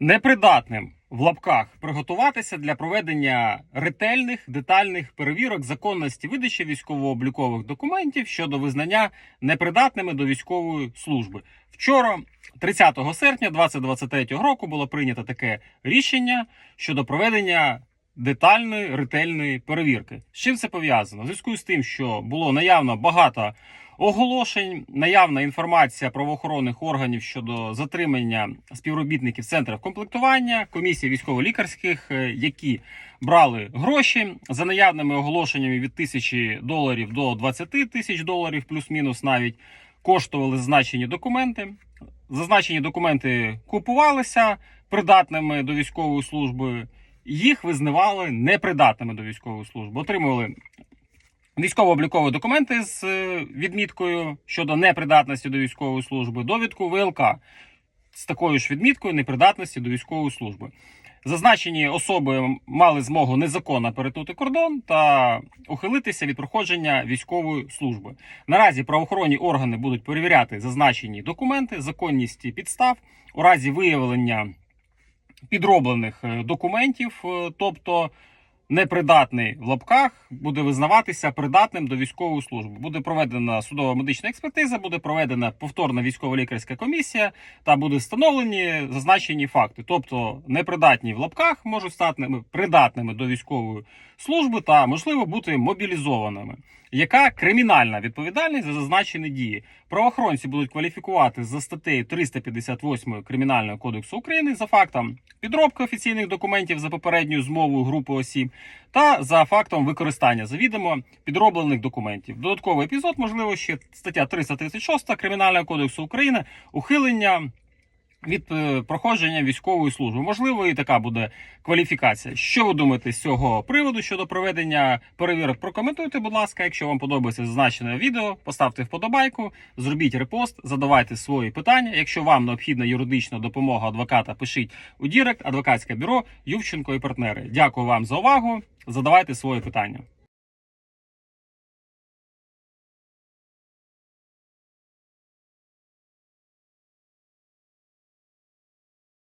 непридатним в лапках приготуватися для проведення ретельних детальних перевірок законності видачі військово-облікових документів щодо визнання непридатними до військової служби. Вчора, 30 серпня 2023 року, було прийнято таке рішення щодо проведення детальної ретельної перевірки. З чим це пов'язано? В зв'язку з тим, що було наявно багато оголошень, наявна інформація правоохоронних органів щодо затримання співробітників центрів комплектування, комісії військово-лікарських, е, які брали гроші за наявними оголошеннями від тисячі доларів до 20 тисяч доларів, плюс-мінус навіть коштували зазначені документи. Зазначені документи купувалися придатними до військової служби. Їх визнавали непридатними до військової служби. Отримували військово-облікові документи з е, відміткою щодо непридатності до військової служби, довідку ВЛК з такою ж відміткою непридатності до військової служби. Зазначені особи мали змогу незаконно перетнути кордон та ухилитися від проходження військової служби. Наразі правоохоронні органи будуть перевіряти зазначені документи, законність підстав у разі виявлення підроблених е, документів, е, тобто непридатний в лапках буде визнаватися придатним до військової служби. Буде проведена судова медична експертиза, буде проведена повторна військово-лікарська комісія та буде встановлені зазначені факти. Тобто непридатні в лапках можуть стати придатними до військової служби та можливо бути мобілізованими. Яка кримінальна відповідальність за зазначені дії? Правоохоронці будуть кваліфікувати за статтею 358 Кримінального кодексу України за фактом підробки офіційних документів за попередньою змовою групи осіб та за фактом використання завідомо підроблених документів. Додатковий епізод, можливо, ще стаття 336 Кримінального кодексу України ухилення. Від е, проходження військової служби можливо, і така буде кваліфікація. Що ви думаєте з цього приводу щодо проведення перевірок? Прокоментуйте, будь ласка. Якщо вам подобається зазначене відео, поставте вподобайку, зробіть репост, задавайте свої питання. Якщо вам необхідна юридична допомога адвоката, пишіть у Дірект, адвокатське бюро Ювченко і партнери. Дякую вам за увагу. Задавайте свої питання.